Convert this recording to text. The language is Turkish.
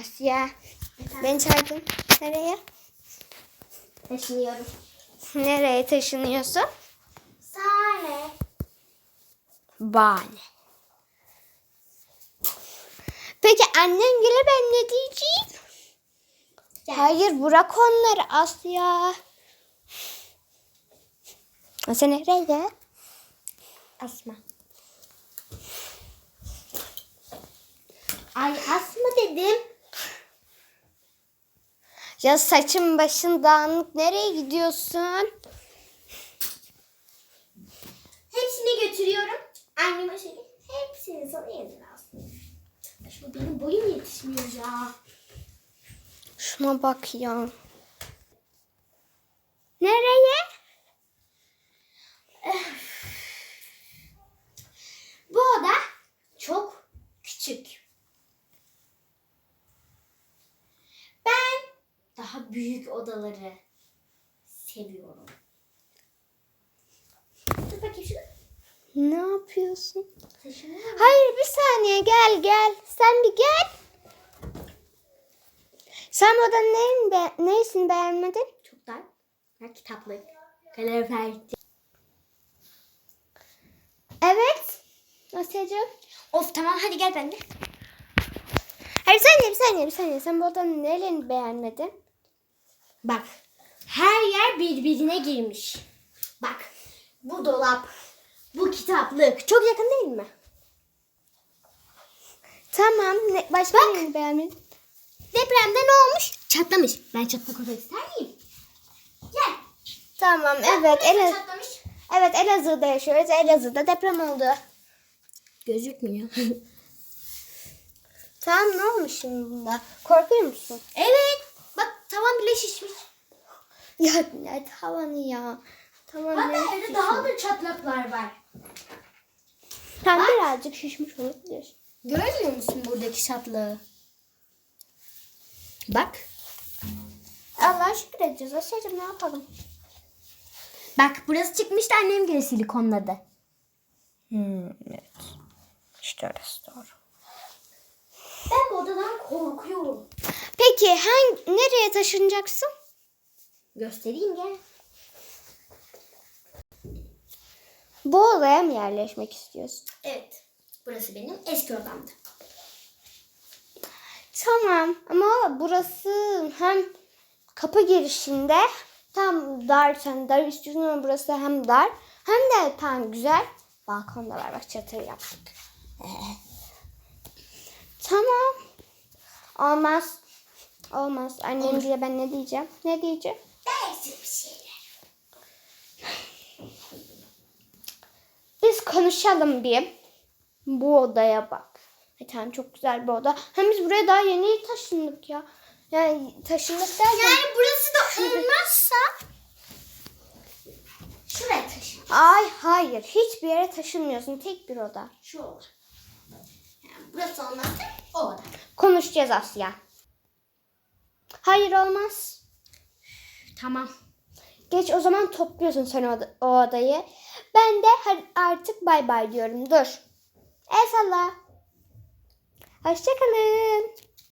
Asya. Beni çağırdın. Nereye? Taşınıyorum. Nereye taşınıyorsun? Sare. Bale. Peki annem gelir ben ne diyeceğim? Hayır bırak onları Asya. Asya nereye? Asma. Ay asma dedim. Ya saçın başın dağınık nereye gidiyorsun? Hepsini götürüyorum. Anneme söyleyeyim. Hepsini sana yeniden alsın. Şu benim boyum yetişmiyor ya. Şuna bak ya. Nereye? Bu oda çok küçük. Ben daha büyük odaları seviyorum. Dur bakayım şunu. Ne yapıyorsun? Hayır bir saniye gel gel. Sen bir gel. Sen bu odanın neyin be neresini beğenmedin? Çok dar. Ver kitaplık. Kalorifer. Evet. Asya'cığım. Of tamam hadi gel ben de. Hayır bir saniye bir saniye bir saniye. Sen bu odanın nelerini beğenmedin? Bak. Her yer birbirine girmiş. Bak. Bu dolap. Bu kitaplık. Çok yakın değil mi? Tamam. Ne, başka nelerini beğenmedin? Depremde ne olmuş? Çatlamış. Ben çatlak oda ister miyim? Gel. Tamam evet. Elaz çatlamış. evet Elazığ'da yaşıyoruz. Elazığ'da deprem oldu. Gözükmüyor. Tamam ne olmuş şimdi bunda? Korkuyor musun? evet. Bak tavan bile şişmiş. Ya, ya tavanı ya. Tamam. Hatta evde daha da çatlaklar var. Tam birazcık şişmiş olabilir. Görmüyor musun buradaki çatlağı? Bak. Allah'a şükür edeceğiz. Asya'cığım ne yapalım? Bak burası çıkmıştı annem gene silikonladı. Hmm, evet. İşte orası doğru. Ben bu odadan korkuyorum. Peki hangi, nereye taşınacaksın? Göstereyim gel. Bu odaya mı yerleşmek istiyorsun? Evet. Burası benim eski odamdı. Tamam ama burası hem kapı girişinde tam dar sen dar ama burası hem dar hem de tam güzel. Balkon da var bak çatır yaptık. Tamam. Olmaz. Olmaz. Annem diye ben ne diyeceğim? Ne diyeceğim? Değilsin bir şeyler. Biz konuşalım bir. Bu odaya bak. Ay tamam çok güzel bir oda. Hem biz buraya daha yeni taşındık ya. Yani taşındık derken... Yani burası da olmazsa şuraya taşın. Ay hayır hiçbir yere taşınmıyorsun. Tek bir oda. Şu oda. Yani burası olmazsa o oda. Konuşacağız Asya. Hayır olmaz. Tamam. Geç o zaman topluyorsun sen o, o odayı. Ben de artık bay bay diyorum. Dur. El salla. Hoşçakalın.